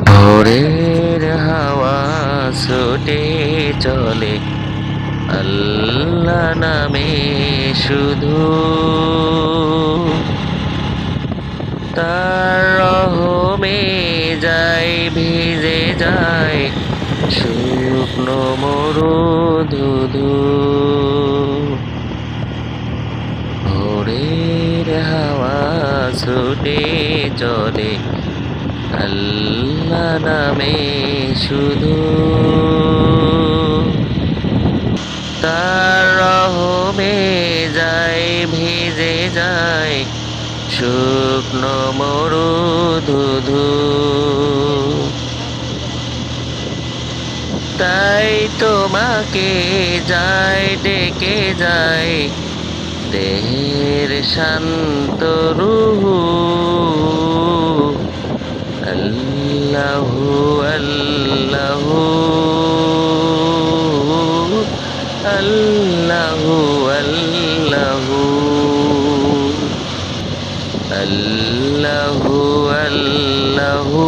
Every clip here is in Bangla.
ভোরের হাওয়া ছুটে চলে। আল্লাহ নামে শুধু তার রহমে যায়, ভিজে যায়। শুকনো মরু ধুধু ভোরের হাওয়া ছুটে চলে। আল্লাহ নামে শুধু তার রহমে যায়, ভিজে যায়, শুকনো মরু ধুধু তাই তোমাকে যায়, ডেকে যায়, দেহের শান্ত রুহু। আল্লাহু আল্লাহু আল্লাহু আল্লাহু আল্লাহু আল্লাহু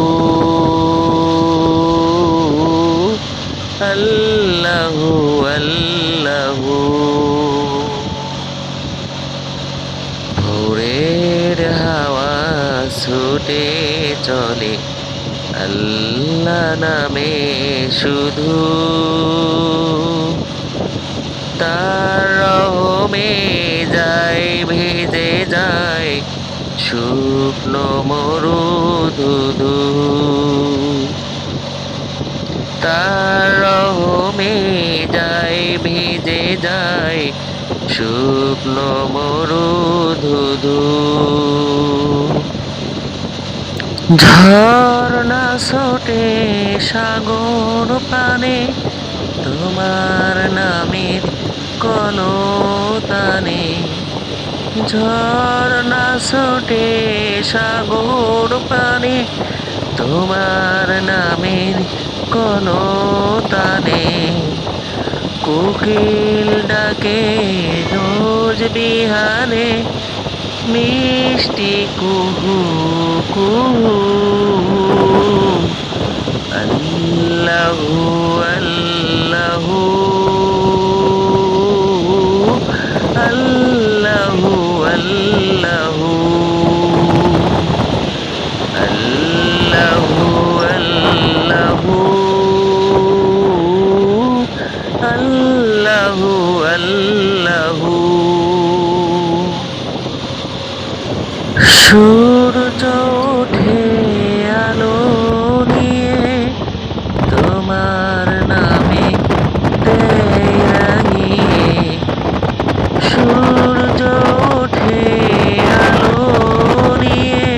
আল্লাহু আল্লাহু ভোরের হাওয়া ছুটে চলে আল্লাহ নামে শুধু তার রহমে যায়, ভেজে যায়, শুকনো মরু ধুধু তার রহমে যায়, ভেজে যায়, শুকনো মরু ধুধু ঝর্ণা ছোটে, সাগর পানে তোমার নামের কলতানে। ঝর্ণা ছোটে, সাগর পানে তোমার নামের কলতানে। কোকিল ডাকে রোজ বিহানে, মিষ্টি কুহু কুহু। সূর্য তোমার নামে রাঙিয়ে সূর্য ওঠে আলো নিয়ে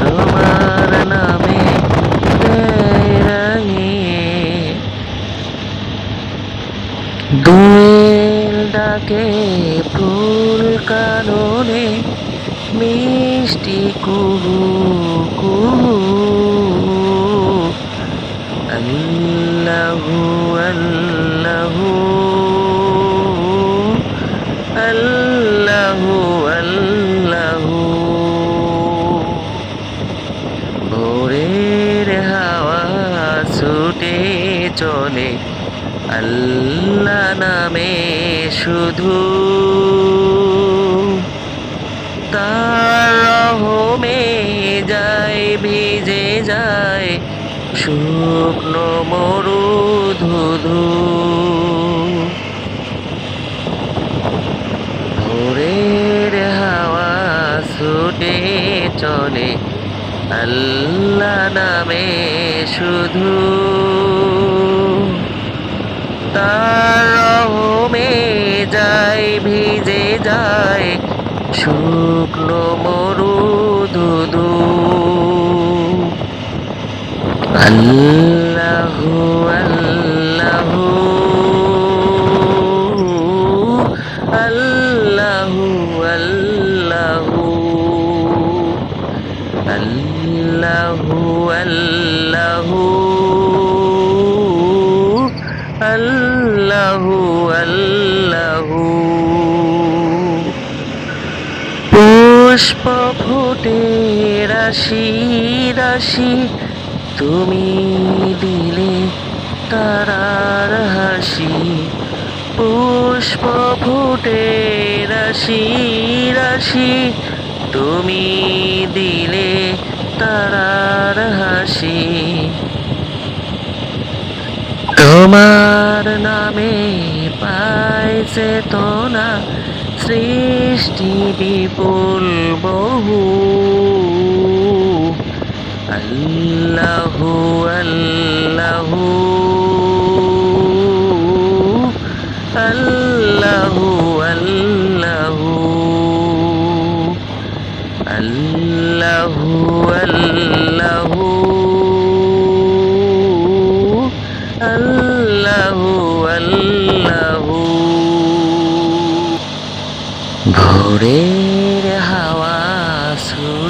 তোমার নামে রাঙিয়ে দোয়েল ডাকে ফুল কাননে মিষ্টি কুহু কুহু আল্লাহু আল্লাহু আল্লাহু আল্লাহু ভোরের হাওয়া ছুটে চলে আল্লাহ নামে শুধু তার রহমে যায়, ভিজে যায়, শুকনো মরু ধুধু। ভোরের হাওয়া ছুটে চলে, আল্লাহ নামে শুধু রহমে যাই ভিজে যায় শুকনো মরু আল্লাহ আল্লাহু পুষ্প ফুটে রাশি রাশি। তুমি দিলে তারার হাসি। পুষ্প ফুটে রাশি রাশি। তুমি দিলে তারার হাসি। তোমার নামে পাইছে তোনা সৃষ্টি বিপুল বহু আল্লাহু আল্লাহু আল্লাহু আল্লাহু আল্লাহু আল্লাহু হাওয়া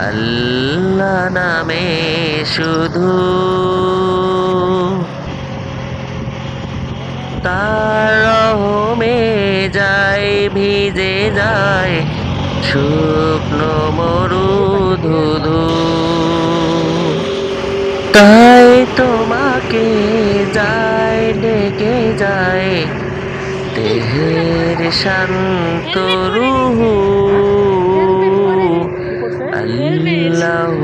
আল্লাহ নামে শুধু তার রহমে যায়, ভিজে যায়, শুকনো মরু ধুধু তাই তোমাকে যায়, ডেকে যায়, দেহের শান্ত রুহু। love